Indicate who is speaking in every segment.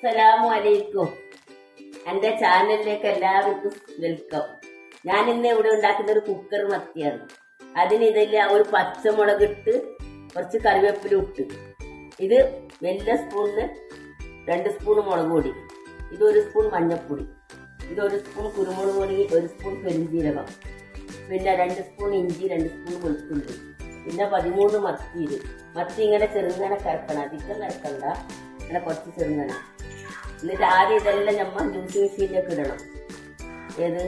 Speaker 1: അസ്സലാമു അലൈക്കും എന്റെ ചാനലിലേക്ക് എല്ലാവർക്കും വെൽക്കം. ഞാൻ ഇന്ന് ഇവിടെ ഉണ്ടാക്കുന്ന ഒരു കുക്കർ മത്തിയാണ്. അതിന് ഇതിൽ ഒരു പച്ചമുളക് ഇട്ട് കുറച്ച് കറിവേപ്പില ഇട്ട്. ഇത് വലിയ സ്പൂണിന് രണ്ട് സ്പൂൺ മുളക് പൊടി ഇത് ഒരു സ്പൂൺ മഞ്ഞൾപ്പൊടി ഇത് ഒരു സ്പൂൺ കുരുമുളക് പൊടി ഒരു സ്പൂൺ പെരുംജീരകം പിന്നെ രണ്ട് സ്പൂൺ ഇഞ്ചി രണ്ട് സ്പൂൺ വെളുത്തുള്ളി പിന്നെ പതിമൂന്ന് മത്തി ഇത് മത്തി ഇങ്ങനെ ചെറുങ്ങനെ കറക്കണം അധികം കറക്കണ്ട ഇങ്ങനെ കുറച്ച് ചെറുങ്ങനെ. എന്നിട്ട് ആദ്യം ഇതെല്ലാം നമ്മൾ ജ്യൂസ് മെഷീനിലേക്ക് ഇടണം. ഏത്?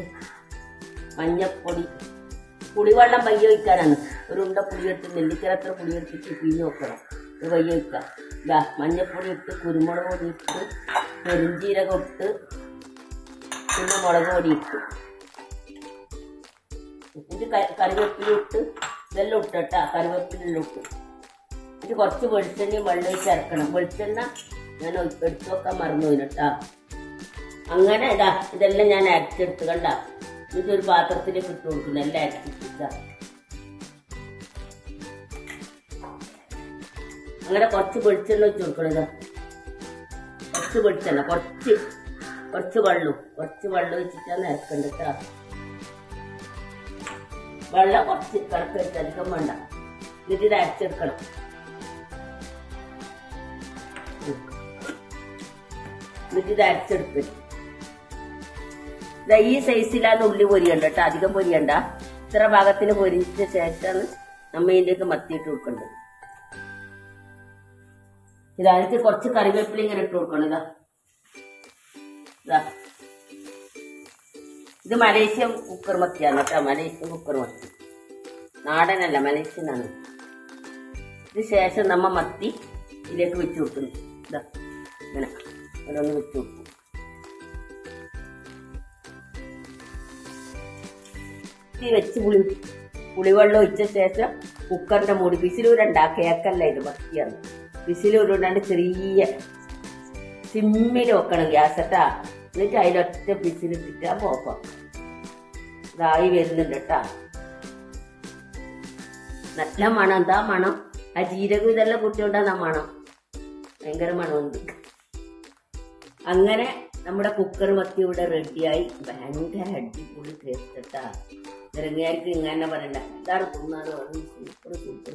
Speaker 1: മഞ്ഞപ്പൊടി. പുളിവെള്ളം വയ്യ വയ്ക്കാനാണ് ഒരു ഉണ്ട പുളി എടുത്ത് നെല്ലിക്കരത്ര പുളി എടുത്തിട്ട് പിഴിഞ്ഞ് വെക്കണം. ഇത് വയ്യ വയ്ക്കാം ഇതാ മഞ്ഞപ്പൊടി ഇട്ട് കുരുമുളക് പൊടി ഇട്ട് പെരുംജീരകം ഇട്ട് പിന്നെ മുളക് പൊടി ഇട്ട്. ഇത് കറിവേപ്പിലും ഇട്ട് ഇതെല്ലാം ഇട്ടട്ടാ കറിവേപ്പിലെല്ലാം ഇട്ട്. ഇത് കുറച്ച് വെളിച്ചെണ്ണയും വെള്ളം ചേർക്കണം വെളിച്ചെണ്ണ ഞാൻ എടുത്തു വെക്കാൻ മറന്നു പോയിട്ടാ അങ്ങനെ ഇതാ ഇതെല്ലാം ഞാൻ അരച്ചെടുത്ത് കണ്ട. ഇതൊരു പാത്രത്തിൽ ഇട്ട് കൊടുക്കുന്നു എല്ലാം അരച്ചിട്ടാ അങ്ങനെ കുറച്ച് വെളിച്ചെണ്ണ വെച്ച് കൊടുക്കണം ഇതാ. കുറച്ച് വെളിച്ചെണ്ണ കുറച്ച് കുറച്ച് വെള്ളം കുറച്ച് വെള്ളം വെച്ചിട്ടാണ് ഇറക്കേണ്ടത് വെള്ളം കുറച്ച് കണക്കെടുത്ത് അധികം വേണ്ട. എന്നിട്ട് ഇത് അരച്ചെടുക്കണം എന്നിട്ട് ഇത് അരച്ചെടുത്ത് ഈ സൈസിലാണ് ഉള്ളി പൊരിയണ്ട കേട്ടോ അധികം പൊരിയണ്ട. ഇത്ര ഭാഗത്തിന് പൊരിച്ച ശേഷമാണ് നമ്മ ഇതിലേക്ക് മത്തിയിട്ട് കൊടുക്കേണ്ടത്. ഇതായിട്ട് കുറച്ച് കറിവേപ്പില ഇങ്ങനെ ഇട്ട് കൊടുക്കണം ഇതാ. ഇതാ. ഇത് മലേഷ്യൻ കുക്കർ മത്തിയാണ് കേട്ടോ മലേഷ്യൻ കുക്കർ മത്തി. നാടനല്ല മലേഷ്യനാണ്. ഇത് ശേഷം നമ്മ മത്തി ഇതിലേക്ക് വെച്ച് കൊടുക്കുന്നു. ഇതാ ഇങ്ങനെ. ഓരോന്ന് വെച്ച് കൊടുക്കും ഈ വെച്ച് പുളി പുളിവെള്ളം ഒഴിച്ച ശേഷം കുക്കറിന്റെ മൂടി വിസിലൂരണ്ട കേക്കല്ല ഇത് മത്തിയാണ്. വിസിലൂരുണ്ടാണ്ട് ചെറിയ സിമ്മിൽ വെക്കണം ഗ്യാസട്ടാ എന്നിട്ട് അതിലൊറ്റ പിസിലിട്ടിട്ടാ പോക്കാം ഇതായി വരുന്നുണ്ട് കേട്ടാ. നല്ല മണം എന്താ മണം? ആ ജീരകം ഇതെല്ലാം കുട്ടിയോണ്ടാ മണം. ഭയങ്കര മണമുണ്ട്. അങ്ങനെ നമ്മുടെ കുക്കർ വത്തി ഇവിടെ റെഡിയായി ഭയങ്കര അടിപൊളി ടേസ്റ്റ് കേട്ടാ ഇറങ്ങിയാർക്ക് ഇങ്ങനെ പറയണ്ട. എന്താണ് തിന്നാലോ സൂപ്പർ സൂപ്പർ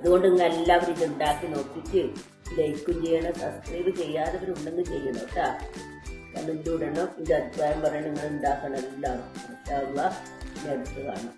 Speaker 1: അതുകൊണ്ട് നിങ്ങൾ എല്ലാവരും ഇത് ഉണ്ടാക്കി നോക്കിയിട്ട് ലൈക്കും ചെയ്യണം സബ്സ്ക്രൈബ് ചെയ്യാത്തവരുണ്ടെങ്കിൽ ചെയ്യണം കേട്ടാ. കണ്ടിട്ട് വിടണം ഇത് അഭിപ്രായം പറയണം നിങ്ങൾ ഉണ്ടാക്കണം എല്ലാവരും. അടുത്ത് കാണാം.